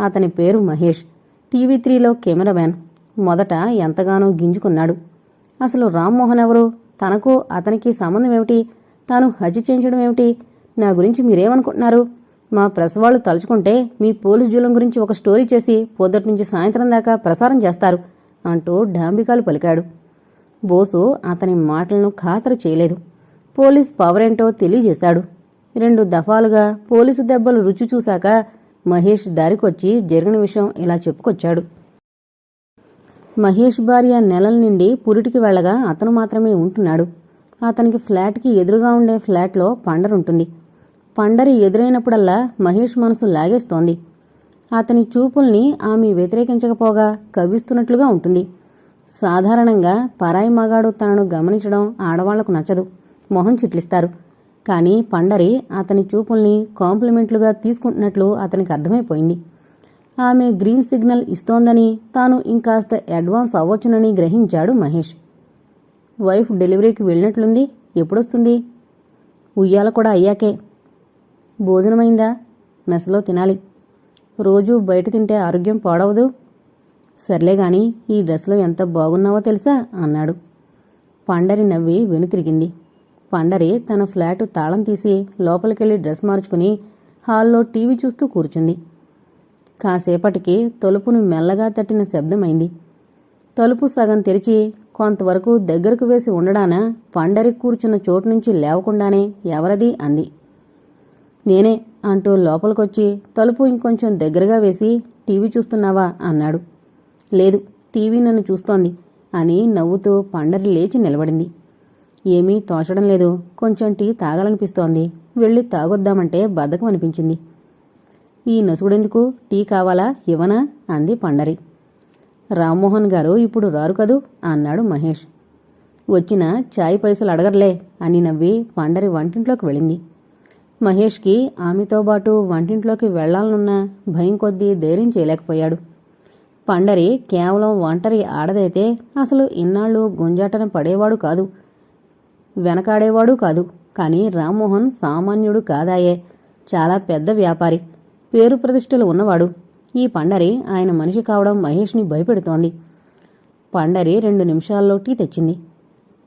అతని పేరు మహేష్. టీవీ త్రీలో కెమెరామ్యాన్ మొదట ఎంతగానో గింజుకున్నాడు. అసలు రామ్మోహన్ ఎవరు? తనకు అతనికి సంబంధం ఏమిటి? తాను హజ్ చేయించడం ఏమిటి? నా గురించి మీరేమనుకుంటున్నారు? మా ప్రెస్ వాళ్ళు తలుచుకుంటే మీ పోలీస్ జూలం గురించి ఒక స్టోరీ చేసి పొద్దుటి నుంచి సాయంత్రం దాకా ప్రసారం చేస్తారు అంటూ డాంబికాలు పలికాడు. బోసు అతని మాటలను ఖాతరు చేయలేదు. పోలీస్ పవరేంటో తెలియజేశాడు. రెండు దఫాలుగా పోలీసు దెబ్బలు రుచి చూశాక మహేష్ దారికొచ్చి జరిగిన విషయం ఇలా చెప్పుకొచ్చాడు. మహేష్ భార్య నెలల నుండి పురిటికి వెళ్ళగా అతను మాత్రమే ఉంటున్నాడు. అతనికి ఫ్లాట్కి ఎదురుగా ఉండే ఫ్లాట్లో పండరుంటుంది పండరి ఎదురైనప్పుడల్లా మహేష్ మనసు లాగేస్తోంది. అతని చూపుల్ని ఆమె వ్యతిరేకించకపోగా కవ్విస్తున్నట్లుగా ఉంటుంది. సాధారణంగా పరాయి మగాడు తనను గమనించడం ఆడవాళ్ళకు నచ్చదు. మొహం చిట్లిస్తారు. కానీ పండరి అతని చూపుల్ని కాంప్లిమెంట్లుగా తీసుకుంటున్నట్లు అతనికి అర్థమైపోయింది. ఆమె గ్రీన్ సిగ్నల్ ఇస్తోందని తాను ఇంకాస్త అడ్వాన్స్ అవ్వచ్చునని గ్రహించాడు మహేష్. వైఫ్ డెలివరీకి వెళ్ళినట్లుంది. ఎప్పుడొస్తుంది? ఉయ్యాల కూడా అయ్యాకే. భోజనమైందా? మెసలో తినాలి. రోజూ బయట తింటే ఆరోగ్యం పాడవదు. సర్లే గాని ఈ డ్రెస్లో ఎంత బాగున్నావో తెలుసా? అన్నాడు. పండరి నవ్వి వెనుతిరిగింది. పండరి తన ఫ్లాటు తాళం తీసి లోపలికెళ్ళి డ్రెస్ మార్చుకుని హాల్లో టీవీ చూస్తూ కూర్చుంది. కాసేపటికి తలుపును మెల్లగా తట్టిన శబ్దమైంది. తలుపు సగం తెరిచి కొంతవరకు దగ్గరకు వేసి ఉండడాన పండరి కూర్చున్న చోటు నుంచి లేవకుండానే ఎవరది అంది. నేనే అంటూ లోపలికొచ్చి తలుపు ఇంకొంచెం దగ్గరగా వేసి టీవీ చూస్తున్నావా అన్నాడు. లేదు టీవీ నన్ను చూస్తోంది అని నవ్వుతూ పండరి లేచి నిలబడింది. ఏమీ తోచడం లేదు. కొంచెం టీ తాగాలనిపిస్తోంది. వెళ్ళి తాగొద్దామంటే బద్ధకం అనిపించింది ఈ నసుగుడెందుకు? టీ కావాలా? ఇవ్వనా? అంది పండరి. రామ్మోహన్ గారు ఇప్పుడు రారు కదూ? అన్నాడు మహేష్. వచ్చిన చాయ్ పైసలు అడగర్లే అని నవ్వి పండరి వంటింట్లోకి వెళ్ళింది. మహేష్కి ఆమెతో పాటు వంటింట్లోకి వెళ్ళాలనున్న భయం కొద్దీ ధైర్యం చేయలేకపోయాడు. పండరి కేవలం ఒంటరి ఆడదైతే అసలు ఇన్నాళ్ళు గుంజాటన పడేవాడు కాదు. వెనకాడేవాడు కాదు. కానీ రామ్మోహన్ సామాన్యుడు కాదాయే. చాలా పెద్ద వ్యాపారి. పేరు ప్రతిష్టలు ఉన్నవాడు. ఈ పండరి ఆయన మనిషి కావడం మహేష్ని భయపెడుతోంది. పండరి రెండు నిమిషాల్లో టీ తెచ్చింది.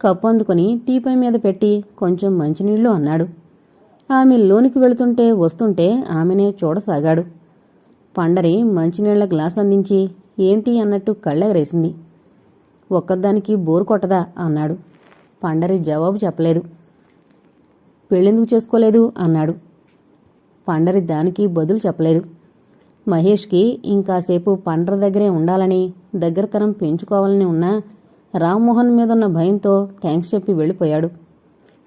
కప్పు అందుకుని టీపై మీద పెట్టి కొంచెం మంచినీళ్ళు అన్నాడు. ఆమె లోనికి వెళుతుంటే వస్తుంటే ఆమెనే చూడసాగాడు. పండరి మంచినీళ్ళ గ్లాస్ అందించి ఏంటి? అన్నట్టు కళ్ళెగరేసింది. ఒక్కదానికి బోరు కొట్టదా? అన్నాడు. పండరి జవాబు చెప్పలేదు. పెళ్ళెందుకు చేసుకోలేదు? అన్నాడు. పండరి దానికి బదులు చెప్పలేదు. మహేష్కి ఇంకాసేపు పండర దగ్గరే ఉండాలని దగ్గరతనం పెంచుకోవాలని ఉన్నా రామ్మోహన్ మీదున్న భయంతో థ్యాంక్స్ చెప్పి వెళ్ళిపోయాడు.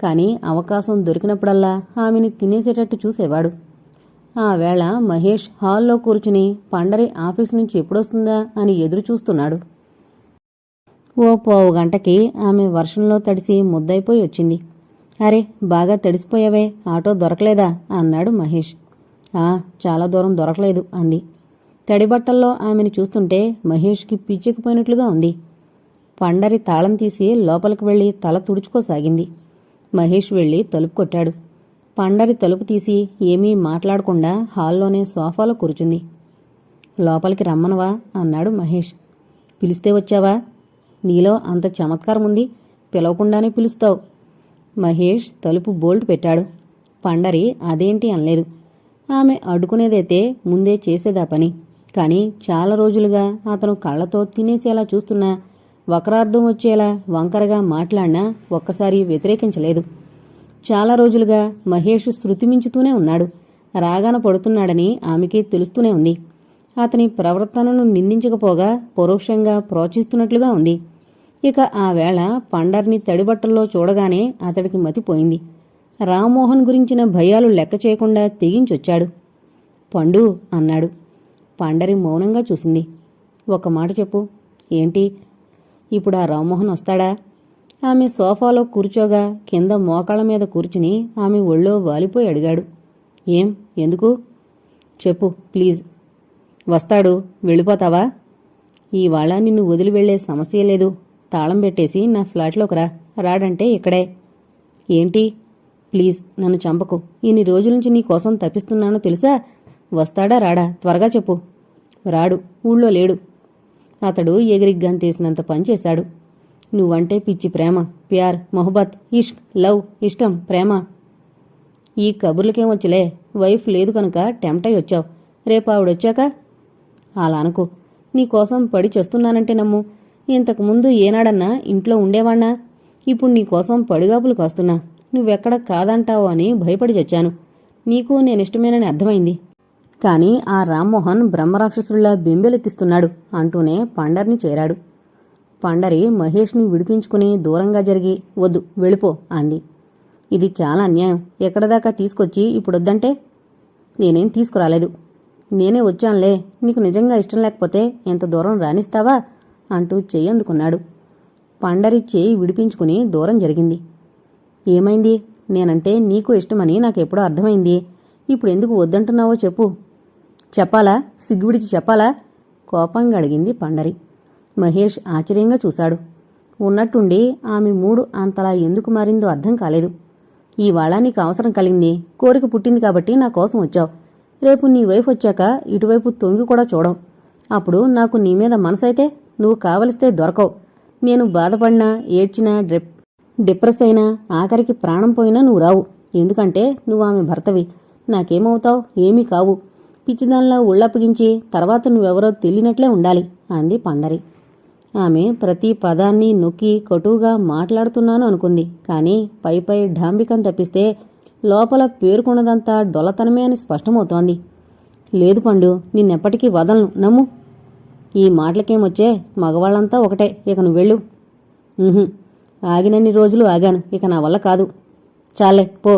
కానీ అవకాశం దొరికినప్పుడల్లా ఆమెని తినేసేటట్టు చూసేవాడు. ఆ వేళ మహేష్ హాల్లో కూర్చుని పండరి ఆఫీస్ నుంచి ఎప్పుడొస్తుందా అని ఎదురు చూస్తున్నాడు ఓ పావు గంటకి ఆమె వర్షంలో తడిసి ముద్దైపోయి వచ్చింది. అరే బాగా తడిసిపోయావే ఆటో దొరకలేదా? అన్నాడు మహేష్. ఆ చాలా దూరం దొరకలేదు అంది. తడిబట్టల్లో ఆమెను చూస్తుంటే మహేష్కి పిచ్చెక్కిపోయినట్లుగా ఉంది. పండరి తాళం తీసి లోపలికి వెళ్ళి తల తుడుచుకోసాగింది. మహేష్ వెళ్ళి తలుపు కొట్టాడు. పండరి తలుపు తీసి ఏమీ మాట్లాడకుండా హాల్లోనే సోఫాలో కూర్చుంది. లోపలికి రమ్మనవా? అన్నాడు మహేష్. పిలిస్తే వచ్చావా? నీలో అంత చమత్కారం ఉంది పిలవకుండానే పిలుస్తావు. మహేష్ తలుపు బోల్ట్ పెట్టాడు. పండరి అదేంటి అనలేదు. ఆమె అడ్డుకునేదైతే ముందే చేసేదా పని. కానీ చాలా రోజులుగా అతను కళ్ళతో తినేసేలా చూస్తున్నా వక్రార్థం వచ్చేలా వంకరగా మాట్లాడినా ఒక్కసారి వ్యతిరేకించలేదు. చాలా రోజులుగా మహేష్ శృతి మించుతూనే ఉన్నాడు. రాగాన పడుతున్నాడని ఆమెకి తెలుస్తూనే ఉంది. అతని ప్రవర్తనను నిందించకపోగా పరోక్షంగా ప్రోత్సహిస్తున్నట్లుగా ఉంది. ఇక ఆ వేళ పండర్ని తడిబట్టల్లో చూడగానే అతడికి మతిపోయింది రామ్మోహన్ గురించిన భయాలు లెక్క చేయకుండా తెగించొచ్చాడు. పండు అన్నాడు. పండరి మౌనంగా చూసింది. ఒక మాట చెప్పు. ఏంటి? ఇప్పుడు ఆ రామ్మోహన్ వస్తాడా? ఆమె సోఫాలో కూర్చోగా కింద మోకాళ్ళ మీద కూర్చుని ఆమె ఒళ్ళో వాలిపోయి అడిగాడు. ఏం? ఎందుకు? చెప్పు ప్లీజ్. వస్తాడు. వెళ్ళిపోతావా? ఇవాళ నిన్ను వదిలి వెళ్ళే సమస్య లేదు. తాళం పెట్టేసి నా ఫ్లాట్లోకి రా. రాడంటే ఇక్కడే. ఏంటి? ప్లీజ్ నన్ను చంపకు. ఇన్ని రోజుల నుంచి నీ కోసం తప్పిస్తున్నానో తెలుసా? వస్తాడా రాడా? త్వరగా చెప్పు. రాడు. ఊళ్ళో లేడు. అతడు ఎగిరిగ్గంతేసినంత పనిచేశాడు నువ్వంటే పిచ్చి ప్రేమ. ప్యార్ మొహబత్ ఇష్క్ లవ్ ఇష్టం ప్రేమ. ఈ కబుర్లకేం వచ్చలే? వైఫ్ లేదు కనుక టెంప్ట్ అయి వచ్చావు. రేపు ఆవిడొచ్చాక? అలా అనుకో. నీకోసం పడి చేస్తున్నానంటే నమ్ము. ఇంతకుముందు ఏనాడన్నా ఇంట్లో ఉండేవాణ్ణా? ఇప్పుడు నీకోసం పడిగాపులు కాస్తున్నా. నువ్వెక్కడ కాదంటావు అని భయపడి చచ్చాను. నీకు నేనిష్టమేనని అర్థమైంది. కాని ఆ రామ్మోహన్ బ్రహ్మరాక్షసుల్లా బెంబెలెత్తిస్తున్నాడు అంటూనే పండర్ని చేరాడు. పండరి మహేష్ని విడిపించుకుని దూరంగా జరిగి వద్దు వెళ్ళిపో అంది. ఇది చాలా అన్యాయం. ఎక్కడదాకా తీసుకొచ్చి ఇప్పుడొద్దంటే? నేనేం తీసుకురాలేదు. నేనే వచ్చానులే. నీకు నిజంగా ఇష్టం లేకపోతే ఎంత దూరం రాణిస్తావా? అంటూ చెయ్యి అందుకున్నాడు. పండరి చేయి విడిపించుకుని దూరం జరిగింది. ఏమైంది? నేనంటే నీకు ఇష్టమని నాకెప్పుడో అర్థమైంది. ఇప్పుడు ఎందుకు వద్దంటున్నావో చెప్పు. చెప్పాలా? సిగ్గువిడిచి చెప్పాలా? కోపంగా అడిగింది పండరి. మహేష్ ఆశ్చర్యంగా చూశాడు. ఉన్నట్టుండి ఆమె మూడు అంతలా ఎందుకు మారిందో అర్థం కాలేదు. ఇవాళ నీకు అవసరం కలిగింది. కోరిక పుట్టింది కాబట్టి నా కోసం వచ్చావు. రేపు నీ వైఫ్ వచ్చాక ఇటువైపు తొంగి కూడా చూడవు. అప్పుడు నాకు నీ మీద మనసైతే నువ్వు కావలిస్తే దొరకవు. నేను బాధపడినా ఏడ్చినా డ్రెప్ డిప్రెస్ అయినా ఆఖరికి ప్రాణం పోయినా నువ్వు రావు. ఎందుకంటే నువ్వు ఆమె భర్తవి. నాకేమవుతావు? ఏమీ కావు. పిచ్చిదానిలా ఉళ్ళప్పగించి తర్వాత నువ్వెవరో తెలియనట్లే ఉండాలి అంది పండరి. ఆమె ప్రతి పదాన్ని నొక్కి కటువుగా మాట్లాడుతున్నాను అనుకుంది. కానీ పైపై ఢాంబికం తప్పిస్తే లోపల పేరుకున్నదంతా డొలతనమే అని స్పష్టమవుతోంది. లేదు పండు నిన్నెప్పటికీ వదలను. నమ్ము. ఈ మాటలకేమొచ్చే మగవాళ్ళంతా ఒకటే. ఇక నువ్వు వెళ్ళు. ఆగినన్ని రోజులు ఆగాను. ఇక నా వల్ల కాదు. చాలే పో.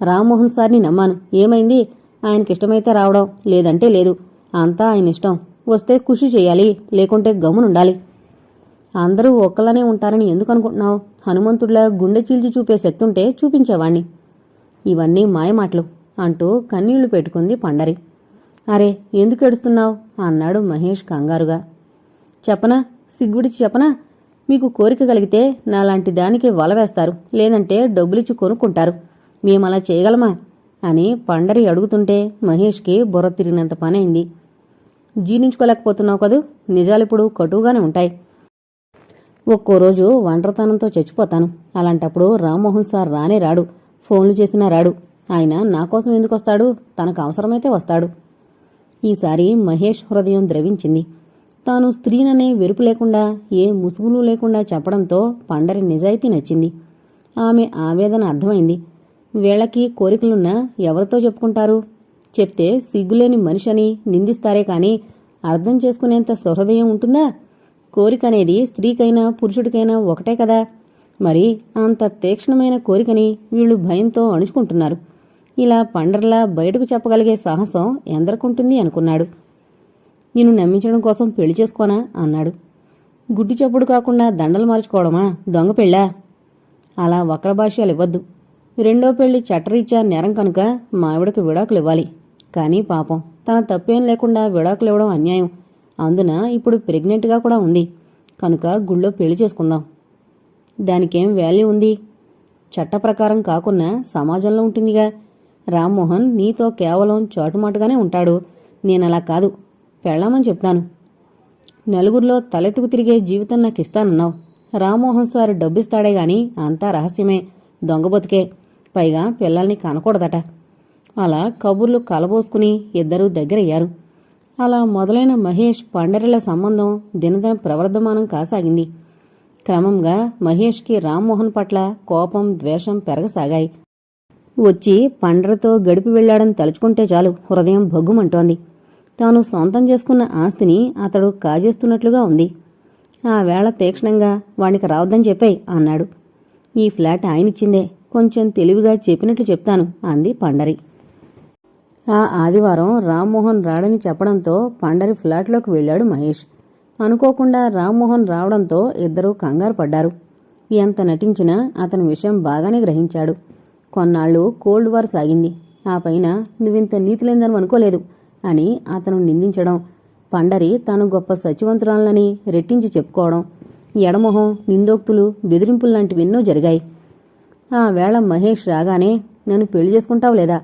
రామ్మోహన్ సార్ని నమ్మాను. ఏమైంది? ఆయనకిష్టమైతే రావడం లేదంటే లేదు. అంతా ఆయన ఇష్టం వస్తే కృషి చేయాలి లేకుంటే గమ్మునుండాలి. అందరూ ఒక్కలానే ఉంటారని ఎందుకు అనుకుంటున్నావు హనుమంతుడిలా గుండె చీల్చి చూపే శక్తి ఉంటే చూపించేవాణ్ణి. ఇవన్నీ మాయమాటలు అంటూ కన్నీళ్ళు పెట్టుకుంది పండరి. అరే ఎందుకు ఏడుస్తున్నావు? అన్నాడు మహేష్ కంగారుగా. చెప్పనా? సిగ్గుడిచి చెప్పనా? మీకు కోరిక కలిగితే నాలాంటి దానికి వల వేస్తారు. లేదంటే డబ్బులిచ్చి కొనుక్కుంటారు. మేమలా చేయగలమా? అని పండరి అడుగుతుంటే మహేష్కి బుర్ర తిరిగినంత పనైంది. జీర్ణించుకోలేకపోతున్నావు కదూ? నిజాలిప్పుడు కటువుగానే ఉంటాయి. ఒక్కో రోజు ఒంటరితనంతో చచ్చిపోతాను. అలాంటప్పుడు రామ్మోహన్ సార్ రానే రాడు. ఫోన్లు చేసినా రాడు. ఆయన నా కోసం ఎందుకు వస్తాడు? తనకు అవసరమైతే వస్తాడు. ఈసారి మహేష్ హృదయం ద్రవించింది. తాను స్త్రీననే వెరుపు లేకుండా ఏ ముసుగులు లేకుండా చెప్పడంతో పండరి నిజాయితీ నచ్చింది. ఆమె ఆవేదన అర్థమైంది. వీళ్ళకి కోరికలున్నా ఎవరితో చెప్పుకుంటారు? చెప్తే సిగ్గులేని మనిషని నిందిస్తారే కానీ అర్థం చేసుకునేంత సహృదయం ఉంటుందా? కోరిక అనేది స్త్రీకైనా పురుషుడికైనా ఒకటే కదా. మరి అంత తీక్షణమైన కోరికని వీళ్ళు భయంతో అణుచుకుంటున్నారు. ఇలా పండర్లా బయటకు చెప్పగలిగే సాహసం ఎందరకుంటుంది అనుకున్నాడు. నిన్ను నమ్మించడం కోసం పెళ్ళి చేసుకోనా అన్నాడు. గుడ్డు చప్పుడు కాకుండా దండలు మార్చుకోవడమా? దొంగ పెళ్ళా? అలా వక్ర భాష్యాలు ఇవ్వద్దు. రెండో పెళ్ళి చట్టరీత్యా నేరం కనుక మావిడకు విడాకులు ఇవ్వాలి కానీ పాపం తన తప్పేం లేకుండా విడాకులు ఇవ్వడం అన్యాయం. అందున ఇప్పుడు ప్రెగ్నెంట్గా కూడా ఉంది. కనుక గుళ్ళో పెళ్ళి చేసుకుందాం. దానికేం వాల్యూ ఉంది? చట్ట ప్రకారం కాకున్నా సమాజంలో ఉంటుందిగా. రామ్మోహన్ నీతో కేవలం చాటుమాటుగానే ఉంటాడు. నేనలా కాదు. పెళ్ళామని చెప్తాను. నలుగురిలో తలెత్తుకు తిరిగే జీవితం నాకు ఇస్తానన్నావు రామ్మోహన్ సార్ డబ్బిస్తాడే గాని అంతా రహస్యమే. దొంగ బతికే. పైగా పిల్లల్ని కనకూడదట. అలా కబుర్లు కలబోసుకుని ఇద్దరూ దగ్గరయ్యారు. అలా మొదలైన మహేష్ పండరిల సంబంధం దినదిన ప్రవర్ధమానం కాసాగింది. క్రమంగా మహేష్కి రామ్మోహన్ పట్ల కోపం ద్వేషం పెరగసాగాయి. వచ్చి పండరతో గడిపి వెళ్ళాడని తలుచుకుంటే చాలు హృదయం భగ్గుమంటోంది. తాను సొంతం చేసుకున్న ఆస్తిని అతడు కాజేస్తున్నట్లుగా ఉంది. ఆ వేళ తీక్షణంగా వాడికి రావద్దని చెప్పాయి అన్నాడు. ఈ ఫ్లాట్ ఆయనిచ్చిందే. కొంచెం తెలివిగా చెప్పినట్లు చెప్తాను అంది పండరి. ఆ ఆదివారం రామ్మోహన్ రాడని చెప్పడంతో పండరి ఫ్లాట్లోకి వెళ్ళాడు మహేష్. అనుకోకుండా రామ్మోహన్ రావడంతో ఇద్దరూ కంగారు పడ్డారు. ఎంత నటించినా అతని విషయం బాగానే గ్రహించాడు. కొన్నాళ్ళు కోల్డ్ వార్ సాగింది. ఆ పైన నువ్వింత నీతిలేందని అనుకోలేదు అని అతను నిందించడం పండరి తాను గొప్ప సచివంతురాలని రెట్టించి చెప్పుకోవడం ఎడమొహం నిందోక్తులు బెదిరింపులు లాంటివెన్నో జరిగాయి. ఆ వేళ మహేష్ రాగానే నన్ను పెళ్ళి చేసుకుంటావు లేదా?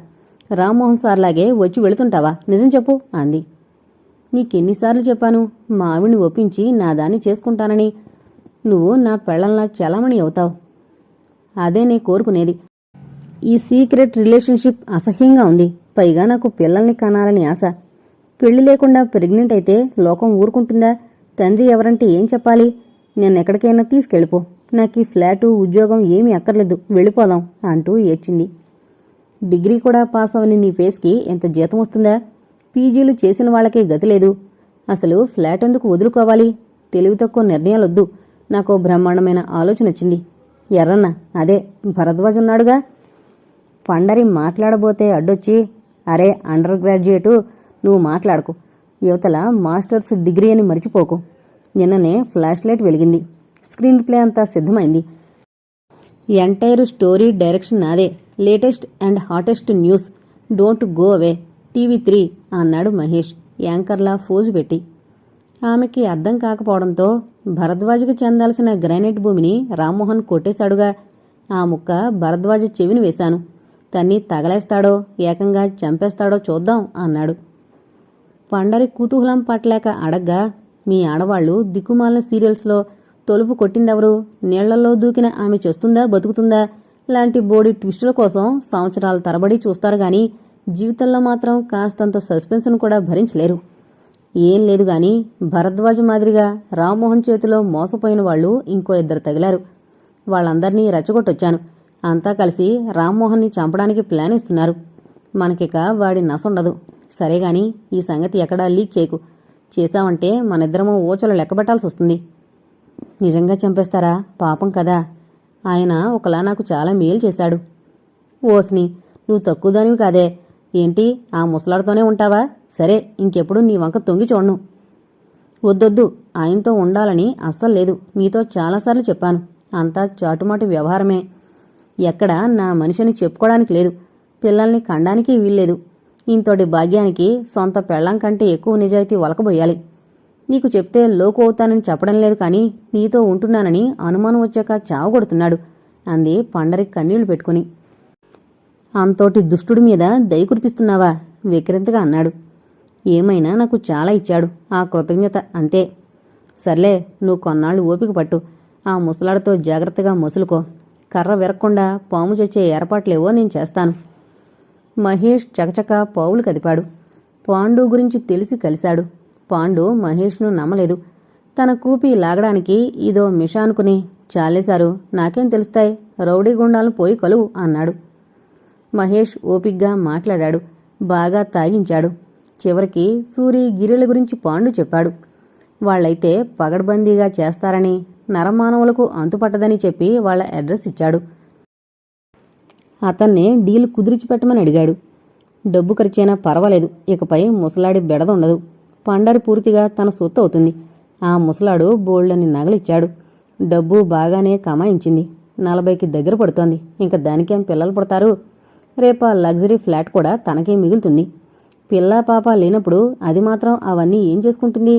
రామ్మోహన్ సార్లాగే వచ్చి వెళుతుంటావా? నిజం చెప్పు అంది. నీకెన్నిసార్లు చెప్పాను మా ఆవిడ్ని ఒప్పించి నా దాన్ని చేసుకుంటానని. నువ్వు నా పెళ్ళంలా చలామణి అవుతావు. అదే నే కోరుకునేది. ఈ సీక్రెట్ రిలేషన్షిప్ అసహ్యంగా ఉంది. పైగా నాకు పిల్లల్ని కనాలని ఆశ. పెళ్ళి లేకుండా ప్రెగ్నెంట్ అయితే లోకం ఊరుకుంటుందా? తండ్రి ఎవరంటే ఏం చెప్పాలి? నేను ఎక్కడికైనా తీసుకెళ్ళిపో. నాకు ఈ ఫ్లాటు ఉద్యోగం ఏమీ అక్కర్లేదు. వెళ్ళిపోదాం అంటూ ఏడ్చింది. డిగ్రీ కూడా పాస్ అవని నీ ఫేస్కి ఎంత జీతం వస్తుందా? పీజీలు చేసిన వాళ్ళకే గతి లేదు. అసలు ఫ్లాట్ ఎందుకు వదులుకోవాలి? తెలివి తక్కువ నిర్ణయాలొద్దు. నాకు బ్రహ్మాండమైన ఆలోచన వచ్చింది ఎర్రన్న అదే భరద్వాజ్ ఉన్నాడుగా పండరి మాట్లాడబోతే అడ్డొచ్చి అరే అండర్ గ్రాడ్యుయేటు నువ్వు మాట్లాడకు. యువతల మాస్టర్స్ డిగ్రీ అని మర్చిపోకు. నిన్ననే ఫ్లాష్ లైట్ వెలిగింది. స్క్రీన్ ప్లే అంతా సిద్ధమైంది. ఎంటైర్ స్టోరీ డైరెక్షన్ నాదే. Latest and hottest news. Don't go away. TV three అన్నాడు మహేష్ యాంకర్లా ఫోజు పెట్టి. ఆమెకి అర్థం కాకపోవడంతో భరద్వాజ్కి చెందాల్సిన గ్రానైట్ భూమిని రామ్మోహన్ కొట్టేశాడుగా. ఆ ముక్క భరద్వాజ చెవిని వేశాను. తన్ని తగలేస్తాడో ఏకంగా చంపేస్తాడో చూద్దాం అన్నాడు. పండరి కుతూహలం పట్టలేక అడగ్గా మీ ఆడవాళ్ళు దిక్కుమాల సీరియల్స్లో తొలుపు కొట్టిందెవరు? నీళ్ళలో దూకిన ఆమె చేస్తుందా బతుకుతుందా? లాంటి బోడి ట్విస్టుల కోసం సంవత్సరాల తరబడి చూస్తారు గాని జీవితంలో మాత్రం కాస్తంత సస్పెన్స్ను కూడా భరించలేరు. ఏం లేదు గాని భరద్వాజ్ మాదిరిగా రామ్మోహన్ చేతిలో మోసపోయిన వాళ్ళు ఇంకో ఇద్దరు తగిలారు. వాళ్ళందర్నీ రెచ్చగొట్టొచ్చాను. అంతా కలిసి రామ్మోహన్ని చంపడానికి ప్లాన్ ఇస్తున్నారు. మనకిక వాడి నసుండదు. సరేగాని ఈ సంగతి ఎక్కడా లీక్ చేయకు. చేశావంటే మనిద్దరము ఓచలు లెక్కబెట్టాల్సి వస్తుంది నిజంగా చంపేస్తారా? పాపం కదా. ఆయన ఒకలా నాకు చాలా మేలు చేశాడు. ఓస్ని నువ్వు తక్కువ దానివి కాదే. ఏంటి ఆ ముసలాడితోనే ఉంటావా? సరే ఇంకెప్పుడు నీ వంక తొంగి చూడను. వద్దొద్దు ఆయనతో ఉండాలని అస్సలు లేదు. నీతో చాలాసార్లు చెప్పాను. అంతా చాటుమాటు వ్యవహారమే. ఎక్కడ నా మనిషిని చెప్పుకోవడానికి లేదు. పిల్లల్ని కండానికి వీల్లేదు. ఇంతటి భాగ్యానికి సొంత పెళ్ళం కంటే ఎక్కువ నిజాయితీ ఒలకబోయాలి నీకు చెప్తే లోకు అవుతానని చెప్పడం లేదు కానీ నీతో ఉంటున్నానని అనుమానం వచ్చాక చావగొడుతున్నాడు అంది పండరికి కన్నీళ్ళు పెట్టుకుని. అంతోటి దుష్టుడి మీద దయ కురిపిస్తున్నావా? విక్రింతగా అన్నాడు. ఏమైనా నాకు చాలా ఇచ్చాడు. ఆ కృతజ్ఞత అంతే. సర్లే నువ్వు కొన్నాళ్ళు ఓపిక పట్టు. ఆ ముసలాడితో జాగ్రత్తగా ముసులుకో. కర్ర విరక్కుండా పాము చచ్చే ఏర్పాట్లేవో నేను చేస్తాను. మహేష్ చకచక పావులు కదిపాడు. పాండు గురించి తెలిసి కలిశాడు. పాండు మహేష్ను నమ్మలేదు. తన కూపి లాగడానికి ఇదో మిషా అనుకుని చాలేశారు. నాకేం తెలుస్తాయి? రౌడీ గుండాలను పోయి కలువు అన్నాడు. మహేష్ ఓపిగ్గా మాట్లాడాడు. బాగా తాగించాడు. చివరికి సూరి గిరిల గురించి పాండు చెప్పాడు. వాళ్ళైతే పగడ్బందీగా చేస్తారని నరమానవులకు అంతుపట్టదని చెప్పి వాళ్ళ అడ్రస్ ఇచ్చాడు. అతన్ని డీల్ కుదిరిచిపెట్టమని అడిగాడు. డబ్బు ఖర్చైనా పర్వాలేదు ఇకపై ముసలాడి బెడదుండదు. పండరి పూర్తిగా తన సొత్తు అవుతుంది ఆ ముసలాడు బోల్డని నగలిచ్చాడు. డబ్బు బాగానే కమాయించింది. నలభైకి దగ్గర పడుతోంది. ఇంకా దానికేం పిల్లలు పుడతారు? ఆ లగ్జరీ ఫ్లాట్ కూడా తనకే మిగులుతుంది. పిల్ల పాప లేనప్పుడు అది మాత్రం అవన్నీ ఏం చేసుకుంటుంది?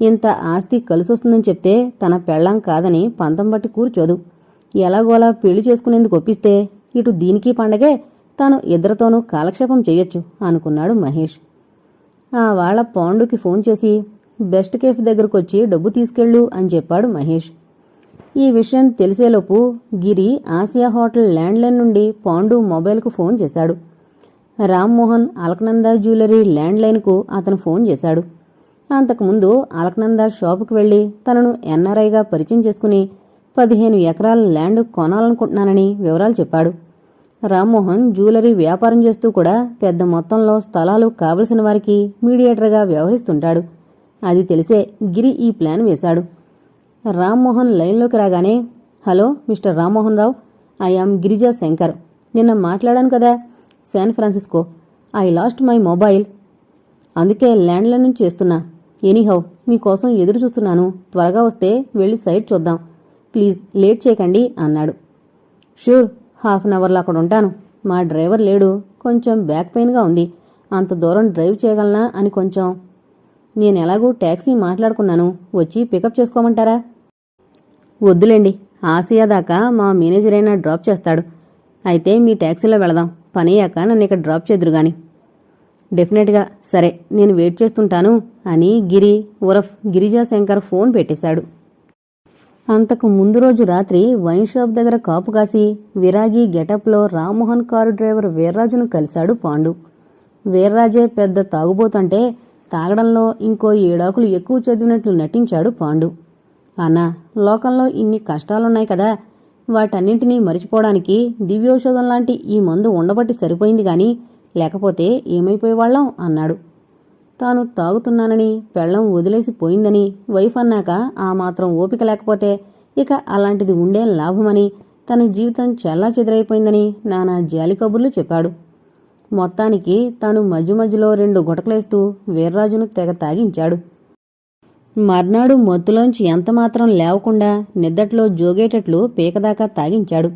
ఇంత ఆస్తి కలిసొస్తుందని చెప్తే తన పెళ్ళాం కాదని పంతం బట్టి కూర్చోదు. ఎలాగోలా పెళ్ళి చేసుకునేందుకు ఒప్పిస్తే ఇటు దీనికి పండగే తాను ఇద్దరితోనూ కాలక్షేపం చేయొచ్చు అనుకున్నాడు మహేష్. ఆ వాళ్ళ పాండుకి ఫోన్ చేసి బెస్ట్ కేఫ్ దగ్గరకొచ్చి డబ్బు తీసుకెళ్ళు అని చెప్పాడు మహేష్. ఈ విషయం తెలిసేలోపు గిరి ఆసియా హోటల్ ల్యాండ్లైన్ నుండి పాండు మొబైల్కు ఫోన్ చేశాడు. రామ్మోహన్ అలకనంద జ్యువెలరీ ల్యాండ్లైన్కు అతను ఫోన్ చేశాడు. అంతకుముందు అలక్నంద షాపుకు వెళ్ళి తనను ఎన్ఆర్ఐగా పరిచయం చేసుకుని పదిహేను ఎకరాల ల్యాండ్ కొనాలనుకుంటున్నానని వివరాలు చెప్పాడు. రామ్మోహన్ జ్యువెలరీ వ్యాపారం చేస్తూ కూడా పెద్ద మొత్తంలో స్థలాలు కావలసిన వారికి మీడియేటర్గా వ్యవహరిస్తుంటాడు. అది తెలిసే గిరి ఈ ప్లాన్ వేశాడు. రామ్మోహన్ లైన్లోకి రాగానే hello mister Rammohan Rao I am Girija Shankar. నిన్న మాట్లాడాను కదా San Francisco. I lost my mobile. అందుకే ల్యాండ్లైన్ నుంచి చేస్తున్నా. ఎనీహౌ మీకోసం ఎదురు చూస్తున్నాను. త్వరగా వస్తే వెళ్ళి సైట్ చూద్దాం. ప్లీజ్ లేట్ చేయకండి అన్నాడు. షూర్ హాఫ్ అన్ అవర్లో అక్కడ ఉంటాను. మా డ్రైవర్ లేడు. కొంచెం బ్యాక్ పెయిన్గా ఉంది. అంత దూరం డ్రైవ్ చేయగలనా అని కొంచెం. నేను ఎలాగూ ట్యాక్సీ మాట్లాడుకున్నాను. వచ్చి పికప్ చేసుకోమంటారా? వద్దులేండి. ఆసియా దాకా మా మేనేజర్ అయినా డ్రాప్ చేస్తాడు. అయితే మీ ట్యాక్సీలో వెళదాం. పని అయ్యాక నన్ను ఇక్కడ డ్రాప్ చేదురు గాని డెఫినెట్గా సరే నేను వెయిట్ చేస్తుంటాను అని గిరి ఉరఫ్ గిరిజాశంకర్ ఫోన్ పెట్టేశాడు. అంతకు ముందు రోజు రాత్రి వైన్ షాప్ దగ్గర కాపు కాసి విరాగి గెటప్లో రామ్మోహన్ కారు డ్రైవర్ వీర్రాజును కలిశాడు పాండు. వీర్రాజే పెద్ద తాగుబోతంటే తాగడంలో ఇంకో ఏడాకులు ఎక్కువ చదివినట్లు నటించాడు పాండు. అన్నా లోకంలో ఇన్ని కష్టాలున్నాయి కదా వాటన్నింటినీ మరిచిపోవడానికి దివ్యోషధం లాంటి ఈ మందు ఉండబట్టి సరిపోయింది గాని లేకపోతే ఏమైపోయేవాళ్ళం? అన్నాడు. తాను తాగుతున్నానని పెళ్ళం వదిలేసి పోయిందని వైఫ్ అన్నాక ఆ మాత్రం ఓపిక లేకపోతే ఇక అలాంటిది ఉండే లాభమని తన జీవితం చల్లా చెదిరైపోయిందని నానా జాలి కబుర్లు చెప్పాడు. మొత్తానికి తాను మధ్య మధ్యలో రెండు గుటకలేస్తూ వీర్రాజును తెగ తాగించాడు. మర్నాడు మత్తులోంచి ఎంతమాత్రం లేవకుండా నిద్దట్లో జోగేటట్లు పీకదాకా తాగించాడు.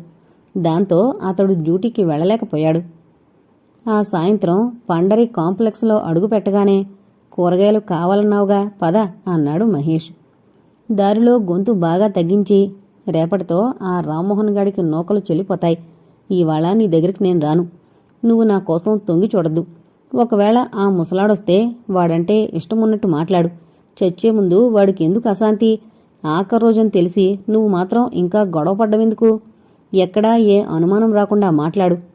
దాంతో అతడు డ్యూటీకి వెళ్ళలేకపోయాడు. ఆ సాయంత్రం పండరి కాంప్లెక్స్లో అడుగు పెట్టగానే కూరగాయలు కావాలన్నావుగా పద అన్నాడు మహేష్. దారిలో గొంతు బాగా తగ్గించి రేపటితో ఆ రామ్మోహన్ గాడికి నూకలు చెల్లిపోతాయి. ఇవాళ నీ దగ్గరికి నేను రాను. నువ్వు నా కోసం తొంగి చూడద్దు. ఒకవేళ ఆ ముసలాడొస్తే వాడంటే ఇష్టమున్నట్టు మాట్లాడు. చచ్చే ముందు వాడికి ఎందుకు అశాంతి? ఆఖరి రోజని తెలిసి నువ్వు మాత్రం ఇంకా గొడవ పడ్డమెందుకు? ఎక్కడా ఏ అనుమానం రాకుండా మాట్లాడు.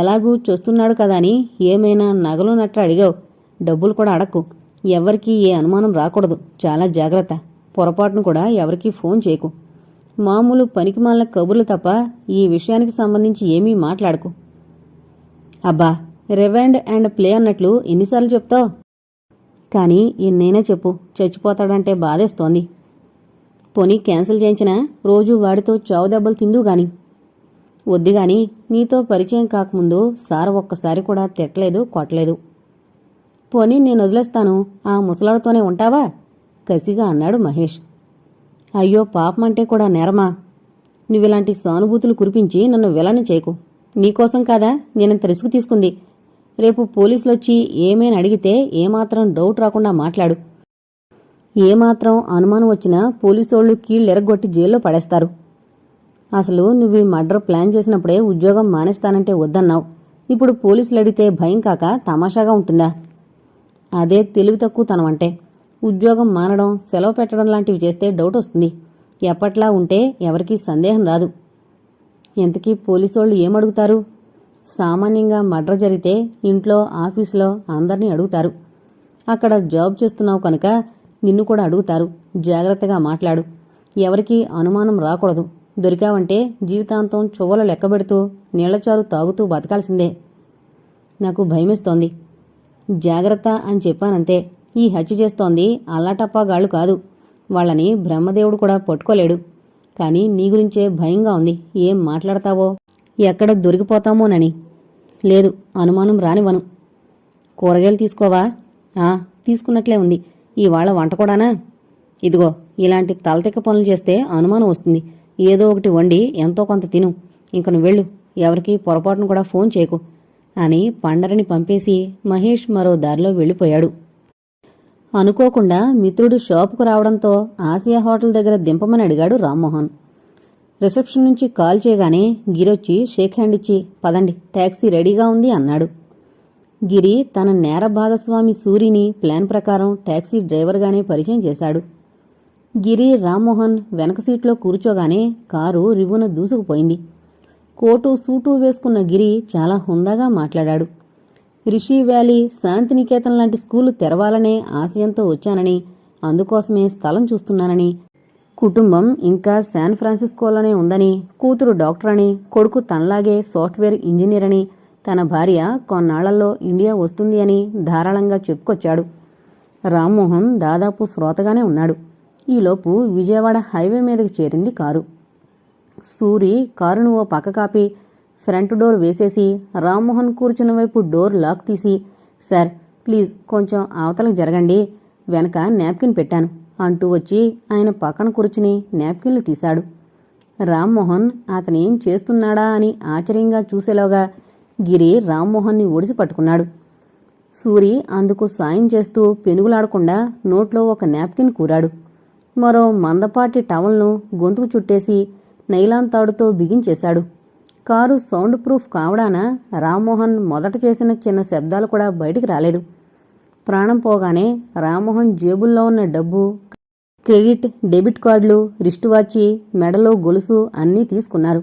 ఎలాగూ చూస్తున్నాడు కదా అని ఏమైనా నగలు నట్ట అడిగావు. డబ్బులు కూడా అడక్కు. ఎవ్వరికీ ఏ అనుమానం రాకూడదు. చాలా జాగ్రత్త. పొరపాటును కూడా ఎవరికీ ఫోన్ చేయకు. మామూలు పనికిమాలిన కబుర్లు తప్ప ఈ విషయానికి సంబంధించి ఏమీ మాట్లాడకు. అబ్బా రివైండ్ అండ్ ప్లే అన్నట్లు ఎన్నిసార్లు చెప్తావు? కానీ ఎన్నైనా చెప్పు. చచ్చిపోతాడంటే బాధేస్తోంది. పోనీ క్యాన్సిల్ చేయించినా రోజు వాడితో చావు దెబ్బలు తిందువు గాని. వద్దు గాని నీతో పరిచయం కాకముందు సార్ ఒక్కసారి కూడా తిట్టలేదు కొట్టలేదు. పోనీ నేను వదిలేస్తాను ఆ ముసలాడుతోనే ఉంటావా? కసిగా అన్నాడు మహేష్. అయ్యో పాపమంటే కూడా నేరమా? నువ్విలాంటి సానుభూతులు కురిపించి నన్ను విలన చేయకు. నీకోసం కాదా? నేనంత రిస్క్ తీసుకుంది. రేపు పోలీసులొచ్చి ఏమైనా అడిగితే ఏమాత్రం డౌట్ రాకుండా మాట్లాడు. ఏమాత్రం అనుమానం వచ్చినా పోలీసోళ్ళు కీళ్ళెరగొట్టి జైల్లో పడేస్తారు. అసలు నువ్వు ఈ మర్డర్ ప్లాన్ చేసినప్పుడే ఉద్యోగం మానేస్తానంటే వద్దన్నావు. ఇప్పుడు పోలీసులు అడిగితే భయం కాక తమాషాగా ఉంటుందా? అదే తెలివి తక్కువ తనమంటే ఉద్యోగం మానడం సెలవు పెట్టడం లాంటివి చేస్తే డౌట్ వస్తుంది. ఎప్పట్లా ఉంటే ఎవరికీ సందేహం రాదు. ఎంతకీ పోలీసోళ్ళు ఏమడుగుతారు సామాన్యంగా మర్డర్ జరిగితే ఇంట్లో ఆఫీసులో అందరినీ అడుగుతారు. అక్కడ జాబ్ చేస్తున్నావు కనుక నిన్ను కూడా అడుగుతారు. జాగ్రత్తగా మాట్లాడు. ఎవరికీ అనుమానం రాకూడదు. దొరికావంటే జీవితాంతం చువ్వలు లెక్కబెడుతూ నీళ్ళచారు తాగుతూ బతకాల్సిందే. నాకు భయమేస్తోంది. జాగ్రత్త అని చెప్పానంతే. ఈ హత్య చేస్తోంది అల్లాటప్పాగాళ్ళు కాదు. వాళ్ళని బ్రహ్మదేవుడు కూడా పట్టుకోలేడు. కానీ నీ గురించే భయంగా ఉంది. ఏం మాట్లాడతావో? ఎక్కడ దొరికిపోతామోనని. లేదు అనుమానం రానివ్వను. కూరగాయలు తీసుకోవా? ఆ తీసుకున్నట్లే ఉంది. ఇవాళ వంట కూడానా? ఇదిగో ఇలాంటి తలతిక్క పనులు చేస్తే అనుమానం వస్తుంది. ఏదో ఒకటి వండి ఎంతో కొంత తిను. ఇంక నువ్వు వెళ్ళు. ఎవరికి పొరపాటును కూడా ఫోన్ చేయకు అని పండరిని పంపేసి మహేష్ మరో దారిలో వెళ్ళిపోయాడు. అనుకోకుండా మిత్రుడు షాపుకు రావడంతో ఆసియా హోటల్ దగ్గర దింపమని అడిగాడు రామ్మోహన్. రిసెప్షన్ నుంచి కాల్ చేయగానే గిరొచ్చి షేక్ హ్యాండ్ ఇచ్చి పదండి టాక్సీ రెడీగా ఉంది అన్నాడు. గిరి తన నేర భాగస్వామి సూరిని ప్లాన్ ప్రకారం టాక్సీ డ్రైవర్గానే పరిచయం చేశాడు. గిరి రామ్మోహన్ వెనక సీట్లో కూర్చోగానే కారు రివ్వున దూసుకుపోయింది. కోటు సూటు వేసుకున్న గిరి చాలా హుందాగా మాట్లాడాడు. రిషి వ్యాలీ శాంతినికేతన్ లాంటి స్కూలు తెరవాలనే ఆశయంతో వచ్చానని అందుకోసమే స్థలం చూస్తున్నానని. కుటుంబం ఇంకా శాన్ ఫ్రాన్సిస్కోలోనే ఉందని కూతురు డాక్టర్ అని కొడుకు తనలాగే సాఫ్ట్వేర్ ఇంజనీర్ అని తన భార్య కొన్నాళ్ళలో ఇండియా వస్తుంది అని ధారాళంగా చెప్పుకొచ్చాడు. రామ్మోహన్ దాదాపు శ్రోతగానే ఉన్నాడు. ఈలోపు విజయవాడ హైవే మీదకి చేరింది కారు. సూరి కారును ఓ పక్క కాపి ఫ్రంట్ డోర్ వేసేసి రామ్మోహన్ కూర్చున్న వైపు డోర్ లాక్ తీసి సార్ ప్లీజ్ కొంచెం అవతలకు జరగండి వెనక నాప్కిన్ పెట్టాను అంటూ వచ్చి ఆయన పక్కన కూర్చుని నాప్కిన్లు తీశాడు. రామ్మోహన్ అతనేం చేస్తున్నాడా? అని ఆశ్చర్యంగా చూసేలోగా గిరి రామ్మోహన్ని ఒడిసి పట్టుకున్నాడు. సూరి అందుకు సాయం చేస్తూ పెనుగులాడకుండా నోట్లో ఒక నాప్కిన్ కూరాడు. మరో మందపాటి టవల్ను గొంతుకు చుట్టేసి నైలాన్ తాడుతో బిగించేశాడు. కారు సౌండ్ ప్రూఫ్ కావడాన రామ్మోహన్ మొదట చేసిన చిన్న శబ్దాలు కూడా బయటికి రాలేదు. ప్రాణం పోగానే రామ్మోహన్ జేబుల్లో ఉన్న డబ్బు క్రెడిట్ డెబిట్ కార్డులు రిస్ట్ వాచి మెడలో గొలుసు అన్నీ తీసుకున్నారు.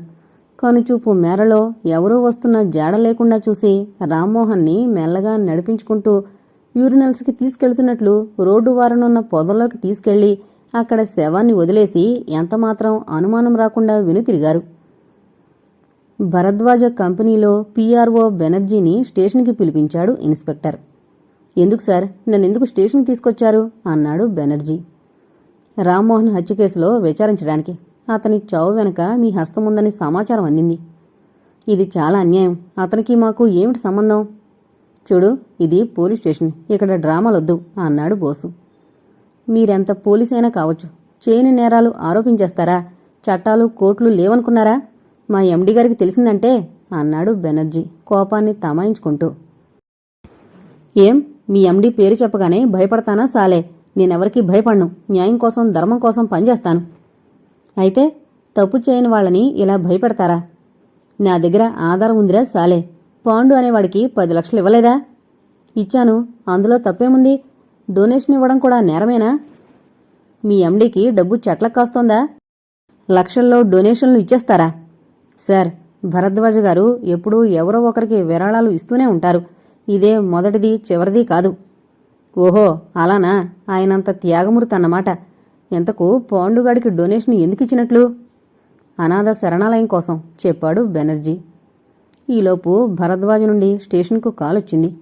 కనుచూపు మేరలో ఎవరూ వస్తున్న జాడ లేకుండా చూసి రామ్మోహన్ని మెల్లగా నడిపించుకుంటూ యూరినల్స్కి తీసుకెళ్తున్నట్లు రోడ్డు వారనున్న పొదల్లోకి తీసుకెళ్ళి అక్కడ శవాన్ని వదిలేసి ఎంతమాత్రం అనుమానం రాకుండా వెనుతిరిగారు భరద్వాజ కంపెనీలో పీఆర్ఓ బెనర్జీని స్టేషన్కి పిలిపించాడు ఇన్స్పెక్టర్. ఎందుకు సార్? నన్నెందుకు స్టేషన్కి తీసుకొచ్చారు? అన్నాడు బెనర్జీ. రామ్మోహన్ హత్య కేసులో విచారించడానికి అతని చావు వెనుక మీ హస్తం ఉందని సమాచారం అందింది. ఇది చాలా అన్యాయం. అతనికి మాకు ఏమిటి సంబంధం? చూడు ఇది పోలీస్ స్టేషన్. ఇక్కడ డ్రామాలొద్దు అన్నాడు బోసు. మీరెంత పోలీసైనా కావచ్చు. చేయని నేరాలు ఆరోపించేస్తారా? చట్టాలు కోర్టులు లేవనుకున్నారా? మా ఎండి గారికి తెలిసిందంటే అన్నాడు బెనర్జీ కోపాన్ని తమాయించుకుంటూ. ఏం? మీ ఎండి పేరు చెప్పగానే భయపడతానా సాలే? నేనెవరికీ భయపడను. న్యాయం కోసం ధర్మం కోసం పనిచేస్తాను. అయితే తప్పు చేయని వాళ్ళని ఇలా భయపెడతారా? నా దగ్గర ఆధారం ఉందిరా సాలే. పాండు అనేవాడికి పది లక్షలు ఇవ్వలేదా? ఇచ్చాను. అందులో తప్పేముంది? డొనేషన్ ఇవ్వడం కూడా నేరమేనా? మీ ఎండీకి డబ్బు చెట్లకు కాస్తోందా? లక్షల్లో డొనేషన్లు ఇచ్చేస్తారా? సార్ భరద్వాజ గారు ఎప్పుడూ ఎవరో ఒకరికి విరాళాలు ఇస్తూనే ఉంటారు. ఇదే మొదటిది చివరిది కాదు. ఓహో అలానా? ఆయనంత త్యాగమూర్తి అన్నమాట. ఎంతకు పాండుగాడికి డొనేషన్ ఎందుకు ఇచ్చినట్లు? అనాథ శరణాలయం కోసం చెప్పాడు బెనర్జీ. ఈలోపు భరద్వాజ నుండి స్టేషన్కు కాల్ వచ్చింది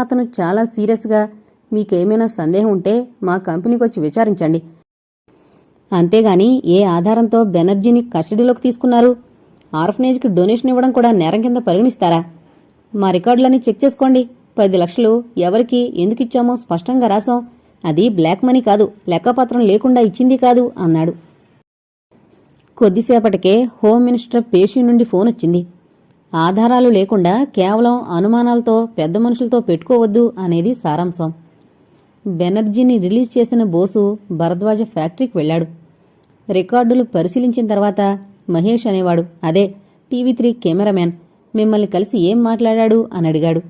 అతను చాలా సీరియస్గా మీకేమైనా సందేహం ఉంటే మా కంపెనీకి వచ్చి విచారించండి. అంతేగాని ఏ ఆధారంతో బెనర్జీని కస్టడీలోకి తీసుకున్నారు? ఆర్ఫనేజ్కి డొనేషన్ ఇవ్వడం కూడా నేరం కింద పరిగణిస్తారా? మా రికార్డులన్నీ చెక్ చేసుకోండి. పది లక్షలు ఎవరికి ఎందుకు ఇచ్చామో స్పష్టంగా రాసాం అది బ్లాక్ మనీ కాదు లెక్కపత్రం లేకుండా ఇచ్చింది కాదు అన్నాడు. కొద్దిసేపటికే హోమ్ మినిస్టర్ పేషి నుండి ఫోన్ వచ్చింది. ఆధారాలు లేకుండా కేవలం అనుమానాలతో పెద్ద మనుషులతో పెట్టుకోవద్దు అనేది సారాంశం. బెనర్జీని రిలీజ్ చేసిన బోసు భరద్వాజ ఫ్యాక్టరీకి వెళ్ళాడు. రికార్డులు పరిశీలించిన తర్వాత మహేష్ అనేవాడు అదే టీవీ త్రీ కెమెరామ్యాన్ మిమ్మల్ని కలిసి ఏం మాట్లాడాడు? అని అడిగాడు.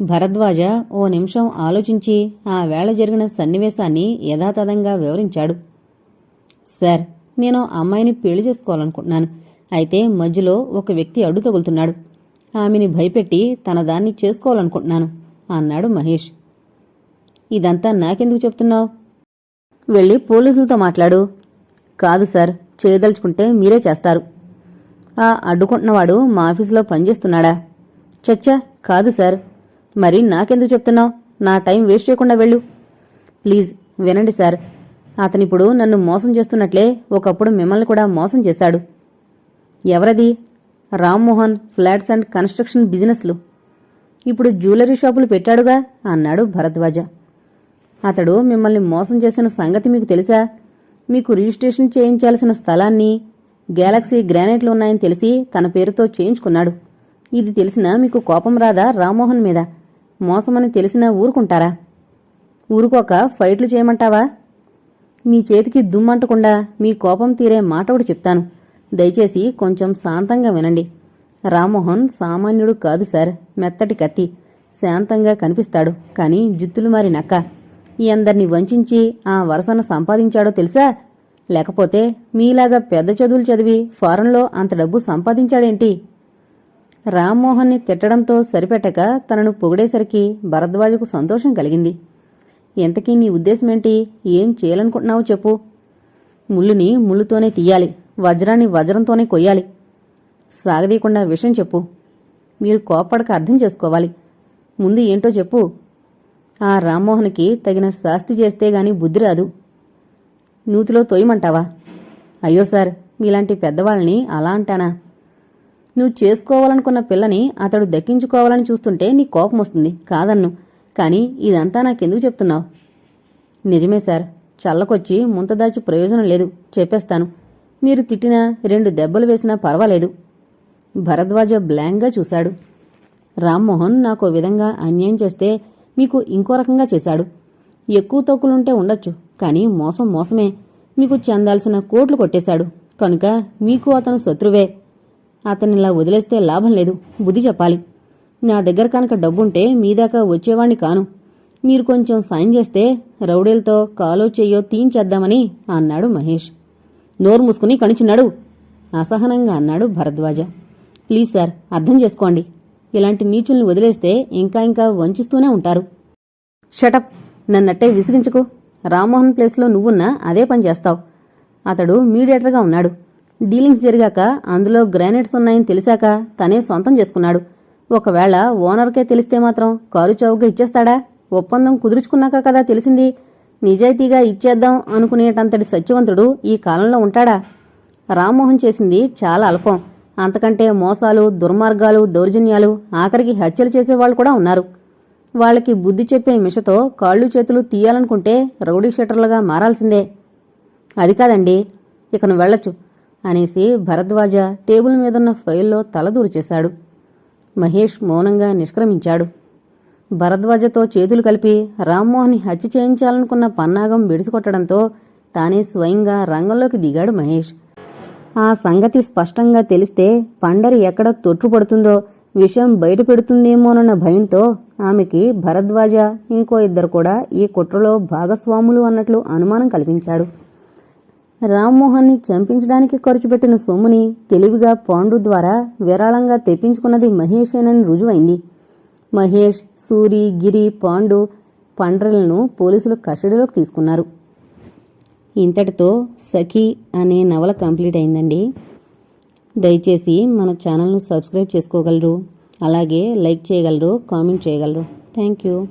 భరద్వాజ ఓ నిమిషం ఆలోచించి ఆ వేళ జరిగిన సన్నివేశాన్ని యథాతథంగా వివరించాడు. సార్ నేను ఆ అమ్మాయిని పెళ్ళి చేసుకోవాలనుకుంటున్నాను. అయితే మధ్యలో ఒక వ్యక్తి అడ్డు తగులుతున్నాడు. ఆమెని భయపెట్టి తన దాన్ని చేసుకోవాలనుకుంటున్నాను అన్నాడు మహేష్. ఇదంతా నాకెందుకు చెప్తున్నావు? వెళ్ళి పోలీసులతో మాట్లాడు. కాదు సార్ చేయదలుచుకుంటే మీరే చేస్తారు. ఆ అడ్డుకుంటున్నవాడు మా ఆఫీసులో పనిచేస్తున్నాడా? చచ్చా కాదు సార్. మరి నాకెందుకు చెప్తున్నావు? నా టైం వేస్ట్ చేయకుండా వెళ్ళు. ప్లీజ్ వినండి సార్. అతనిప్పుడు నన్ను మోసం చేస్తున్నట్లే ఒకప్పుడు మిమ్మల్ని కూడా మోసం చేశాడు. ఎవరది? రామ్మోహన్ ఫ్లాట్స్ అండ్ కన్స్ట్రక్షన్ బిజినెస్లు. ఇప్పుడు జ్యువెలరీ షాపులు పెట్టాడుగా అన్నాడు భరద్వాజ. అతడు మిమ్మల్ని మోసం చేసిన సంగతి మీకు తెలుసా? మీకు రిజిస్ట్రేషన్ చేయించాల్సిన స్థలాన్ని గ్యాలక్సీ గ్రానైట్లు ఉన్నాయని తెలిసి తన పేరుతో చేయించుకున్నాడు. ఇది తెలిసినా మీకు కోపం రాదా రామ్మోహన్ మీద? మోసమని తెలిసినా ఊరుకుంటారా? ఊరుకోక ఫైట్లు చేయమంటావా? మీ చేతికి దుమ్మంటకుండా మీ కోపం తీరే మాట ఒకటి చెప్తాను. దయచేసి కొంచెం శాంతంగా వినండి. రామ్మోహన్ సామాన్యుడు కాదు సార్ మెత్తటి కత్తి. శాంతంగా కనిపిస్తాడు కానీ జుత్తులు మారి నక్క ఈ అందరిని వంచించి ఆ వరసన సంపాదించాడో తెలుసా? లేకపోతే మీలాగా పెద్ద చదువులు చదివి ఫారెన్లో అంత డబ్బు సంపాదించాడేంటి? రామ్మోహన్ని తిట్టడంతో సరిపెట్టక తనను పొగిడేసరికి భరద్వాజకు సంతోషం కలిగింది. ఎంతకీ నీ ఉద్దేశమేంటి? ఏం చేయాలనుకుంటున్నావో చెప్పు. ముళ్ళుని ముళ్ళుతోనే తీయాలి. వజ్రాన్ని వజ్రంతోనే కొయ్యాలి. సాగదీయకుండా విషయం చెప్పు. మీరు కోపడక అర్థం చేసుకోవాలి. ముందు ఏంటో చెప్పు. ఆ రామ్మోహన్కి తగిన శాస్తి చేస్తే గాని బుద్ధి రాదు. నూతిలో తొయ్యమంటావా అయ్యో సార్ మీలాంటి పెద్దవాళ్ళని అలా అంటానా? నువ్వు చేసుకోవాలనుకున్న పిల్లని అతడు దక్కించుకోవాలని చూస్తుంటే నీ కోపం వస్తుంది. కాదన్ను. కానీ ఇదంతా నాకెందుకు చెప్తున్నావు? నిజమే సార్ చల్లకొచ్చి ముంతదాచి ప్రయోజనం లేదు. చెప్పేస్తాను. మీరు తిట్టినా రెండు దెబ్బలు వేసినా పర్వాలేదు. భరద్వాజ బ్లాంక్గా చూశాడు. రామ్మోహన్ నాకు విధంగా అన్యాయం చేస్తే మీకు ఇంకో రకంగా చేశాడు. ఎక్కువ తోకులుంటే ఉండొచ్చు కానీ మోసం మోసమే. మీకు చెందాల్సిన కోట్లు కొట్టేశాడు. కనుక మీకు అతను శత్రువే. అతనిలా వదిలేస్తే లాభం లేదు. బుద్ధి చెప్పాలి. నా దగ్గర కనుక డబ్బుంటే మీదాకా వచ్చేవాణ్ణి కాను. మీరు కొంచెం సాయం చేస్తే రౌడీలతో కాలో చెయ్యో తీయించేద్దామని అన్నాడు మహేష్. నోరు మూసుకుని కణిచున్నాడు అసహనంగా అన్నాడు భరద్వాజ. ప్లీజ్ సార్ అర్థం చేసుకోండి. ఇలాంటి నీచుల్ని వదిలేస్తే ఇంకా ఇంకా వంచిస్తూనే ఉంటారు. షటప్ నన్నట్టే విసిగించుకు. రామ్మోహన్ ప్లేస్లో నువ్వున్నా అదే పని చేస్తావు. అతడు మీడియేటర్గా ఉన్నాడు. డీలింగ్స్ జరిగాక అందులో గ్రానైట్స్ ఉన్నాయని తెలిసాక తనే సొంతం చేసుకున్నాడు. ఒకవేళ ఓనర్కే తెలిస్తే మాత్రం కారు చౌకగా ఇచ్చేస్తాడా? ఒప్పందం కుదుర్చుకున్నాక కదా తెలిసింది. నిజాయితీగా ఇచ్చేద్దాం అనుకునేటంతటి సత్యవంతుడు ఈ కాలంలో ఉంటాడా? రామ్మోహన్ చేసింది చాలా అల్పం. అంతకంటే మోసాలు దుర్మార్గాలు దౌర్జన్యాలు ఆఖరికి హత్యలు చేసేవాళ్ళు కూడా ఉన్నారు. వాళ్ళకి బుద్ధి చెప్పే మిషతో కాళ్ళు చేతులు తీయాలనుకుంటే రౌడీ షటర్లుగా మారాల్సిందే. అది కాదండి ఇకను వెళ్ళొచ్చు అనేసి భరద్వాజ టేబుల్ మీదున్న ఫైల్లో తలదూరు చేశాడు మహేష్ మౌనంగా నిష్క్రమించాడు. భరద్వాజతో చేతులు కలిపి రామ్మోహన్ హత్య చేయించాలనుకున్న పన్నాగం విడిసికొట్టడంతో తానే స్వయంగా రంగంలోకి దిగాడు మహేష్. ఆ సంగతి స్పష్టంగా తెలిస్తే పండరి ఎక్కడ తొట్టుపడుతుందో విషయం బయటపెడుతుందేమోనన్న భయంతో ఆమెకి భరద్వాజ ఇంకో ఇద్దరు కూడా ఈ కుట్రలో భాగస్వాములు అన్నట్లు అనుమానం కల్పించాడు రామ్మోహన్ని చంపించడానికి ఖర్చు పెట్టిన సొమ్ముని తెలివిగా పాండు ద్వారా విరాళంగా తెప్పించుకున్నది మహేషేనని రుజువైంది. మహేష్ సూరి గిరి పాండు పండ్రలను పోలీసులు కస్టడీలోకి తీసుకున్నారు. ఇంతటితో సఖీ అనే నవల కంప్లీట్ అయిందండి. దయచేసి మన ఛానల్ను సబ్స్క్రైబ్ చేసుకోగలరు. అలాగే లైక్ చేయగలరు కామెంట్ చేయగలరు. Thank you.